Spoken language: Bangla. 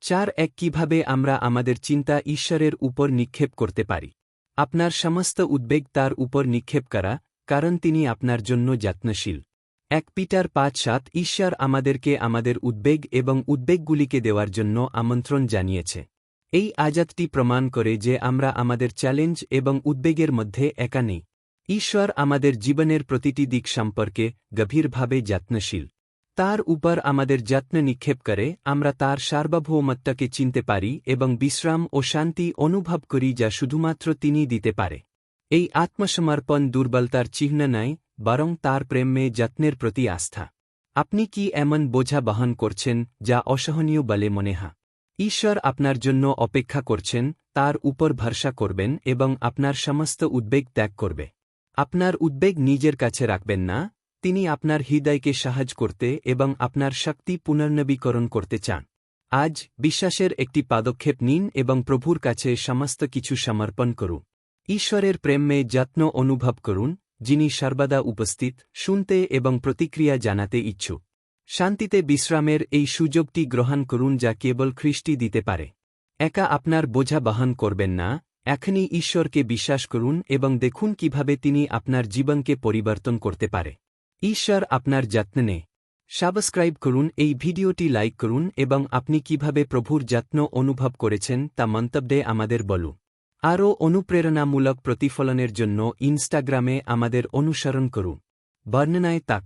চার এক কীভাবে আমরা আমাদের চিন্তা ঈশ্বরের উপর নিক্ষেপ করতে পারি। আপনার সমস্ত উদ্বেগ তার উপর নিক্ষেপ করা, কারণ তিনি আপনার জন্য যত্নশীল। এক পিটার পাঁচ সাত ঈশ্বর আমাদেরকে আমাদের উদ্বেগ এবং উদ্বেগগুলিকে দেওয়ার জন্য আমন্ত্রণ জানিয়েছে। এই আজাদটি প্রমাণ করে যে আমরা আমাদের চ্যালেঞ্জ এবং উদ্বেগের মধ্যে একা নেই। ঈশ্বর আমাদের জীবনের প্রতিটি দিক সম্পর্কে গভীরভাবে যত্নশীল। তার উপর আমাদের যত্ন নিক্ষেপ করে, আমরা তার সার্বভৌমত্বকে চিনতে পারি এবং বিশ্রাম ও শান্তি অনুভব করি যা শুধুমাত্র তিনি দিতে পারে। এই আত্মসমর্পণ দুর্বলতার চিহ্ন নয় বরং তার প্রেমে যত্নের প্রতি আস্থা। আপনি কি এমন বোঝা বহন করছেন যা অসহনীয় বলে মনে হয়? ঈশ্বর আপনার জন্য অপেক্ষা করছেন, তার উপর ভরসা করবেন এবং আপনার সমস্ত উদ্বেগ ত্যাগ করবে। আপনার উদ্বেগ নিজের কাছে রাখবেন না তিনি আপনার হৃদয়কে সাহায্য করতে এবং আপনার শক্তি পুনর্নবীকরণ করতে চান। আজ বিশ্বাসের একটি পদক্ষেপ নিন এবং প্রভুর কাছে সমস্ত কিছু সমর্পণ করুন। ঈশ্বরের প্রেমে যত্ন অনুভব করুন, যিনি সর্বদা উপস্থিত, শুনতে এবং প্রতিক্রিয়া জানাতে ইচ্ছুক। শান্তিতে বিশ্রামের এই সুযোগটি গ্রহণ করুন যা কেবল খ্রিস্টি দিতে পারে। একা আপনার বোঝা বহন করবেন না, এখনই ঈশ্বরকে বিশ্বাস করুন এবং দেখুন কীভাবে তিনি আপনার জীবনকে পরিবর্তন করতে পারে। ঈশ্বর আপনার যত্ন নে সাবস্ক্রাইব করুন, এই ভিডিওটি লাইক করুন এবং আপনি কীভাবে প্রভুর যত্ন অনুভব করেছেন তা মন্তব্যে আমাদের বলুন। আরও অনুপ্রেরণামূলক প্রতিফলনের জন্য ইনস্টাগ্রামে আমাদের অনুসরণ করুন। বর্ণনায় তাক।